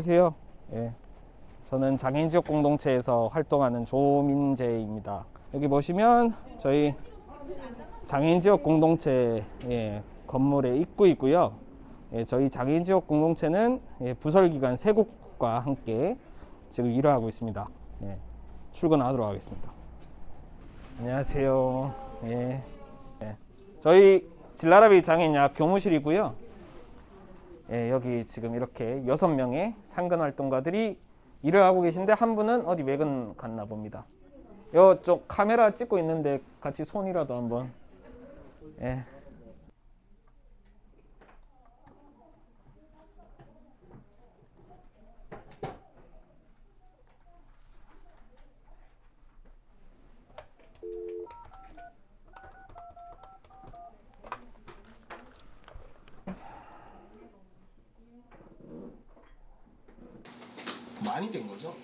안녕하세요. 예. 저는 장애인 지역 공동체에서 활동하는 조민재입니다. 여기 보시면 저희 장애인 지역 공동체 예, 건물의 입구이고요. 예, 저희 장애인 지역 공동체는 예, 부설기관 세 곳과 함께 지금 일을 하고 있습니다. 예, 출근하도록 하겠습니다. 안녕하세요. 예. 예. 저희 진라라비 장애인약 교무실이고요. 예, 여기 지금 이렇게 여섯 명의 상근 활동가들이 일을 하고 계신데 한 분은 어디 외근 갔나 봅니다. 이쪽 카메라 찍고 있는데 같이 손이라도 한번. 예. 많이 된 거죠?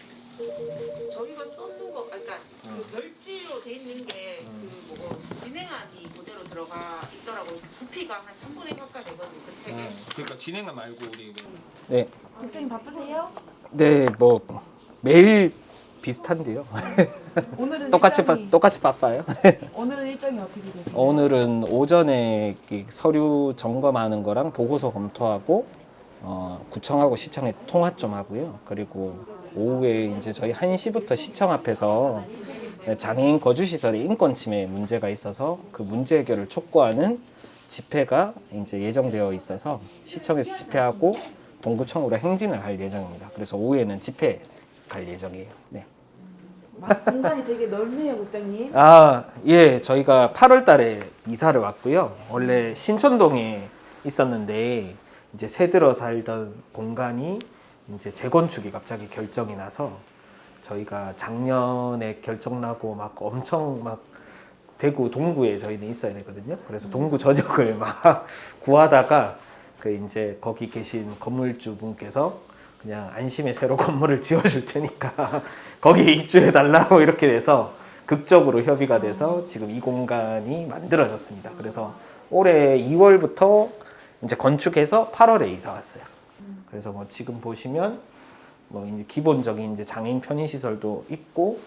저희가 썼는 거, 그러니까 그 멸지로 돼 있는 게 그 뭐고 진행안이 그대로 들어가 있더라고요. 부피가 한 3분의 1 가까이 되거든요. 그 책에. 그러니까 진행을 말고 우리 네, 국장님 바쁘세요? 네, 뭐 매일 비슷한데요. 오늘은 똑같이 바, 일정이, 똑같이 바빠요. 오늘은 일정이 어떻게 되세요? 오늘은 오전에 이 서류 점검하는 거랑 보고서 검토하고 어, 구청하고 시청에 통화 좀 하고요. 그리고 오후에 이제 저희 1시부터 시청 앞에서 장애인 거주시설의 인권 침해 문제가 있어서 그 문제 해결을 촉구하는 집회가 이제 예정되어 있어서 시청에서 집회하고 동구청으로 행진을 할 예정입니다. 그래서 오후에는 집회 갈 예정이에요. 네. 마- 공간이 되게 넓네요, 국장님. 아, 예, 저희가 8월 달에 이사를 왔고요. 원래 신촌동에 있었는데 이제 새 들어 살던 공간이 이제 재건축이 갑자기 결정이 나서 저희가 작년에 결정 나고 막 엄청 막 대구 동구에 저희는 있어야 되거든요. 그래서 동구 전역을 막 구하다가 그 이제 거기 계신 건물주 분께서 그냥 안심에 새로 건물을 지어줄 테니까 거기에 입주해 달라고 이렇게 돼서 극적으로 협의가 돼서 지금 이 공간이 만들어졌습니다. 그래서 올해 2월부터 이제 건축해서 8월에 이사 왔어요. 그래서 뭐 지금 보시면 뭐 이제 기본적인 이제 장애인 편의 시설도 있고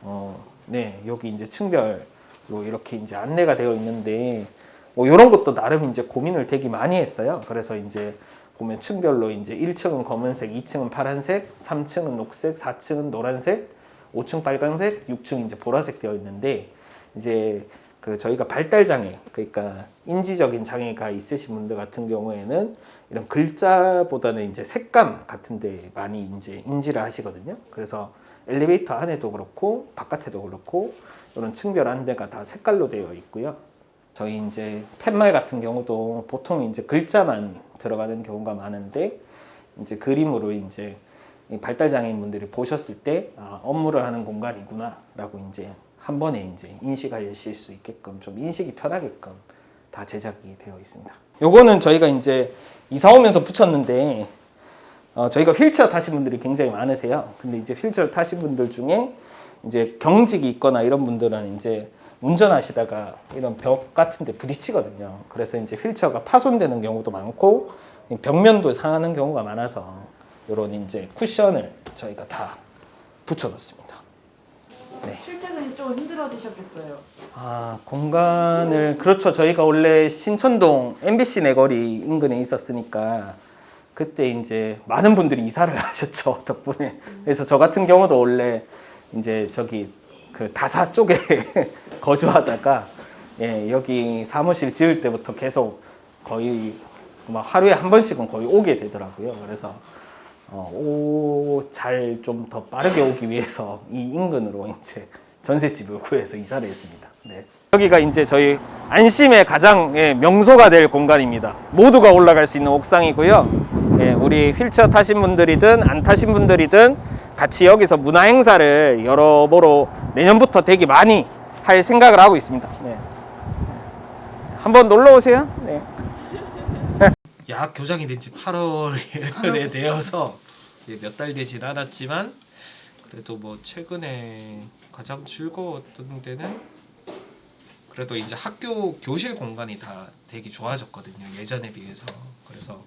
어, 네 여기 이제 층별로 이렇게 이제 안내가 되어 있는데 뭐 이런 것도 나름 이제 고민을 되게 많이 했어요. 그래서 이제 보면 층별로 이제 1층은 검은색, 2층은 파란색, 3층은 녹색, 4층은 노란색, 5층 빨간색, 6층 이제 보라색 되어 있는데 이제 그 저희가 발달 장애 그러니까 인지적인 장애가 있으신 분들 같은 경우에는 이런 글자보다는 이제 색감 같은 데 많이 이제 인지를 하시거든요. 그래서 엘리베이터 안에도 그렇고 바깥에도 그렇고 이런 층별 안대가 다 색깔로 되어 있고요. 저희 이제 팻말 같은 경우도 보통 이제 글자만 들어가는 경우가 많은데 이제 그림으로 이제 이 발달 장애인 분들이 보셨을 때 아, 업무를 하는 공간이구나라고 이제 한 번에 이제 인식하실 수 있게끔 좀 인식이 편하게끔 다 제작이 되어 있습니다. 요거는 저희가 이제 이사 오면서 붙였는데 어, 저희가 휠체어 타신 분들이 굉장히 많으세요. 근데 이제 휠체어 타신 분들 중에 이제 경직이 있거나 이런 분들은 이제 운전하시다가 이런 벽 같은 데 부딪히거든요. 그래서 이제 휠체어가 파손되는 경우도 많고 벽면도 상하는 경우가 많아서 이런 이제 쿠션을 저희가 다 붙여 놓습니다. 네. 출퇴근이 좀 힘들어지셨겠어요. 아, 공간을 그렇죠. 저희가 원래 신천동 MBC 내거리 인근에 있었으니까 그때 이제 많은 분들이 이사를 하셨죠. 덕분에. 그래서 저 같은 경우도 원래 이제 저기 그 다사 쪽에 거주하다가 예, 여기 사무실 지을 때부터 계속 거의 막 하루에 한 번씩은 거의 오게 되더라고요. 그래서 어, 잘 좀 더 빠르게 오기 위해서 이 인근으로 이제 전셋집을 구해서 이사를 했습니다. 네. 여기가 이제 저희 안심의 가장 예, 명소가 될 공간입니다. 모두가 올라갈 수 있는 옥상이고요. 예, 우리 휠체어 타신 분들이든 안 타신 분들이든 같이 여기서 문화 행사를 여러모로 내년부터 되게 많이 할 생각을 하고 있습니다. 네. 한번 놀러 오세요. 네. 약 교장이 된 지 8월에 되어서 몇 달 되진 않았지만 그래도 뭐 최근에 가장 즐거웠던 데는 그래도 이제 학교 교실 공간이 다 되게 좋아졌거든요 예전에 비해서 그래서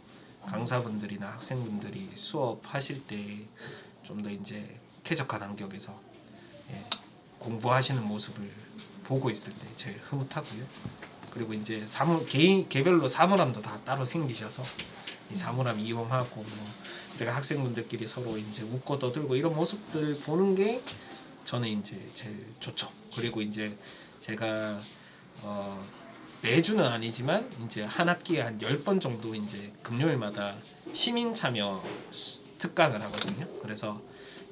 강사분들이나 학생분들이 수업 하실 때 좀 더 이제 쾌적한 환경에서 예, 공부하시는 모습을 보고 있을 때 제일 흐뭇하고요. 그리고 이제 사물 개인 개별로 사물함도 다 따로 생기셔서 이 사물함 이용하고 뭐 우리가 학생분들끼리 서로 이제 웃고 떠들고 이런 모습들 보는 게 저는 이제 제일 좋죠. 그리고 이제 제가 어 매주는 아니지만 이제 한 학기에 한 열 번 정도 이제 금요일마다 시민 참여 수- 특강을 하거든요. 그래서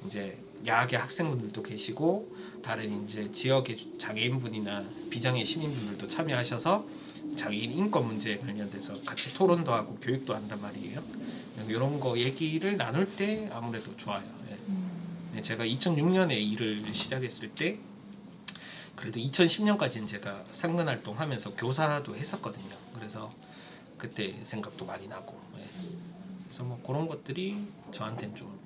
이제 야학의 학생분들도 계시고 다른 이제 지역의 주- 장애인분이나 비장애 시민분들도 참여하셔서 장애인 인권 문제에 관련돼서 같이 토론도 하고 교육도 한단 말이에요. 이런 거 얘기를 나눌 때 아무래도 좋아요. 예. 네, 제가 2006년에 일을 시작했을 때 그래도 2010년까지는 제가 상근 활동하면서 교사도 했었거든요. 그래서 그때 생각도 많이 나고 예. 그래서 뭐 그런 것들이 저한테는 좀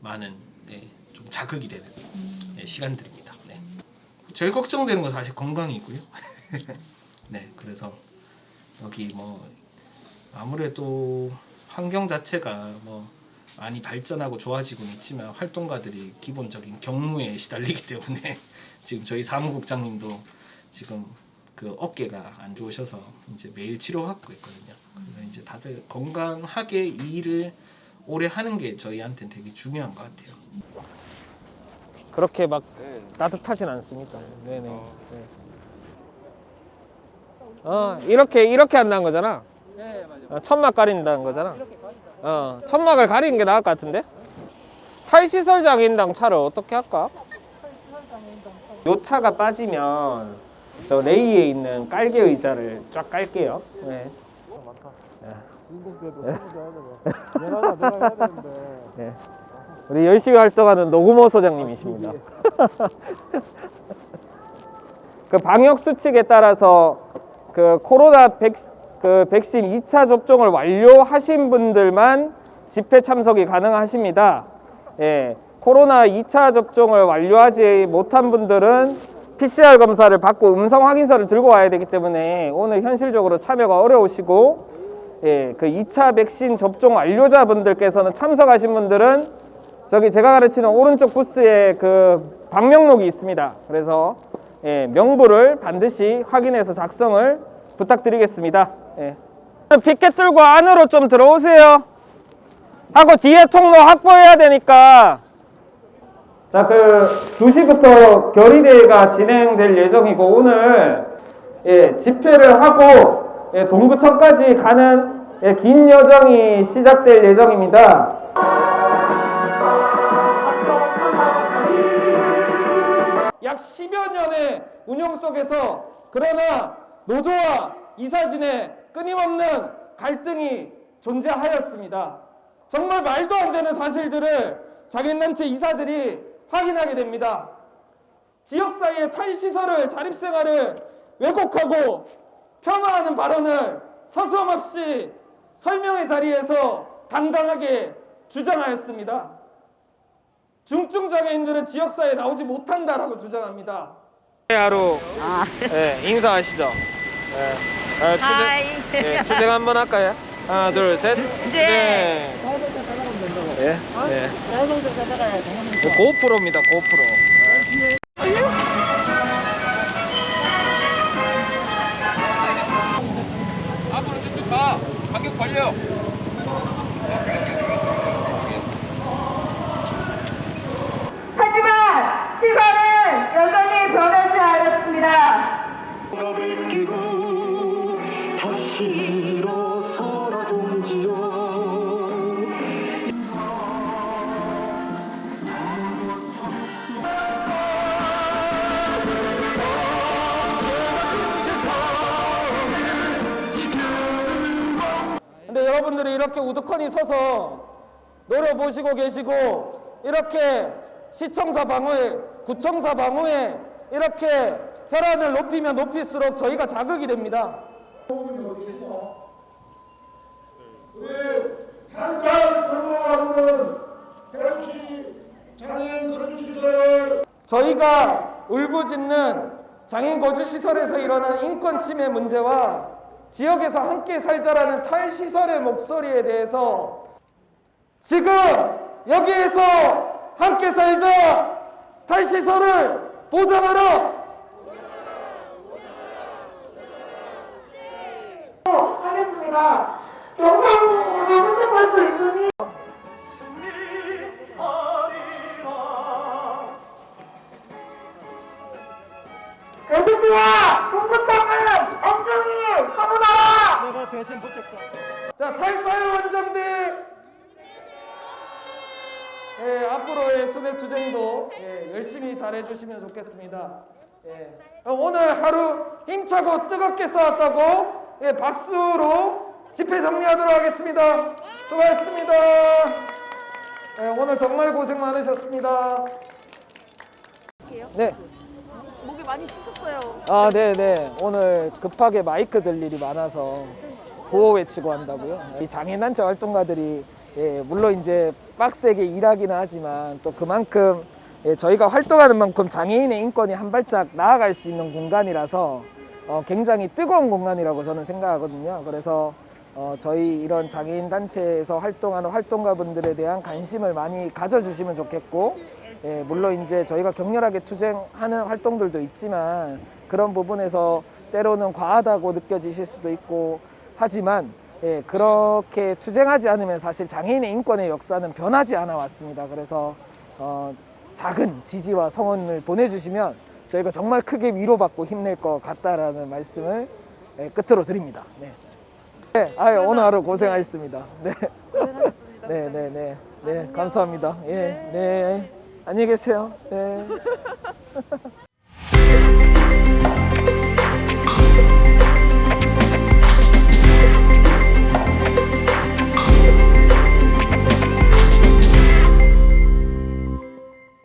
많은 네, 좀 자극이 되는 네, 시간들입니다. 네. 제일 걱정되는 건 사실 건강이고요. 네, 그래서 여기 뭐 아무래도 환경 자체가 뭐 많이 발전하고 좋아지고는 있지만 활동가들이 기본적인 경무에 시달리기 때문에 지금 저희 사무국장님도 지금 그 어깨가 안 좋으셔서 이제 매일 치료받고 있거든요. 그래서 이제 다들 건강하게 이 일을 오래 하는 게 저희한테는 되게 중요한 것 같아요. 그렇게 막 따뜻하진 않습니다. 네네. 어 이렇게 이렇게 한다는 거잖아. 어, 천막 가린다는 거잖아. 어 천막을 가리는 게 나을 것 같은데? 탈시설 장애인당 차를 어떻게 할까? 요 차가 빠지면 저 레이에 있는 깔개 의자를 쫙 깔게요. 네. 네. 우리 열심히 활동하는 노구모 소장님이십니다. 그 방역 수칙에 따라서 그 코로나 백, 그 백신 2차 접종을 완료하신 분들만 집회 참석이 가능하십니다. 예. 코로나 2차 접종을 완료하지 못한 분들은 PCR 검사를 받고 음성 확인서를 들고 와야 되기 때문에 오늘 현실적으로 참여가 어려우시고 예, 그 2차 백신 접종 완료자분들께서는 참석하신 분들은 저기 제가 가르치는 오른쪽 부스에 그 방명록이 있습니다. 그래서 예, 명부를 반드시 확인해서 작성을 부탁드리겠습니다. 예. 피켓 들고 안으로 좀 들어오세요. 하고 뒤에 통로 확보해야 되니까. 자, 그 2시부터 결의대회가 진행될 예정이고 오늘 예, 집회를 하고 예, 동구청까지 가는 예, 긴 여정이 시작될 예정입니다. 약 10여 년의 운영 속에서 그러나 노조와 이사진의 끊임없는 갈등이 존재하였습니다. 정말 말도 안 되는 사실들을 장애인단체 이사들이 확인하게 됩니다. 지역사회의 탈시설을 자립생활을 왜곡하고 폄하하는 발언을 서슴없이 설명의 자리에서 당당하게 주장하였습니다. 중증 장애인들은 지역사회에 나오지 못한다라고 주장합니다. 하루 네, 인사하시죠. 네. 아, 추정, 하이. 네, 추정 한번 할까요? 하나, 둘, 셋. 네. 네. 네. 고프로입니다. 고프로. 가 여러분들이 이렇게 우두커니 서서 노려보시고 계시고 이렇게 시청사 방어에 구청사 방어에 이렇게 혈안을 높이면 높일수록 저희가 자극이 됩니다. 저희가 울부짖는 장애인 거주 시설에서 일어난 인권 침해 문제와 지역에서 함께 살자라는 탈시설의 목소리에 대해서 지금 여기에서 함께 살자! 탈시설을 보장하라 예, 앞으로의 수배 투쟁도 예, 열심히 잘해주시면 좋겠습니다. 예. 어, 오늘 하루 힘차고 뜨겁게 싸웠다고 예, 박수로 집회 정리하도록 하겠습니다. 수고하셨습니다. 예, 오늘 정말 고생 많으셨습니다. 네. 목이 많이 쉬셨어요. 아, 네, 네. 오늘 급하게 마이크 들 일이 많아서 구호 외치고 한다고요. 이 장애단체 활동가들이 예, 물론 이제 빡세게 일하기는 하지만 또 그만큼 예, 저희가 활동하는 만큼 장애인의 인권이 한 발짝 나아갈 수 있는 공간이라서 어, 굉장히 뜨거운 공간이라고 저는 생각하거든요. 그래서 어, 저희 이런 장애인 단체에서 활동하는 활동가분들에 대한 관심을 많이 가져주시면 좋겠고 예, 물론 이제 저희가 격렬하게 투쟁하는 활동들도 있지만 그런 부분에서 때로는 과하다고 느껴지실 수도 있고 하지만 예, 그렇게 투쟁하지 않으면 사실 장애인의 인권의 역사는 변하지 않아 왔습니다. 그래서 어, 작은 지지와 성원을 보내주시면 저희가 정말 크게 위로받고 힘낼 것 같다라는 말씀을 예, 끝으로 드립니다. 네. 네, 아유, 오늘 하루 고생하셨습니다. 네. 고생하셨습니다. 네, 네, 네. 네, 감사합니다. 예, 네. 안녕히 계세요. 네.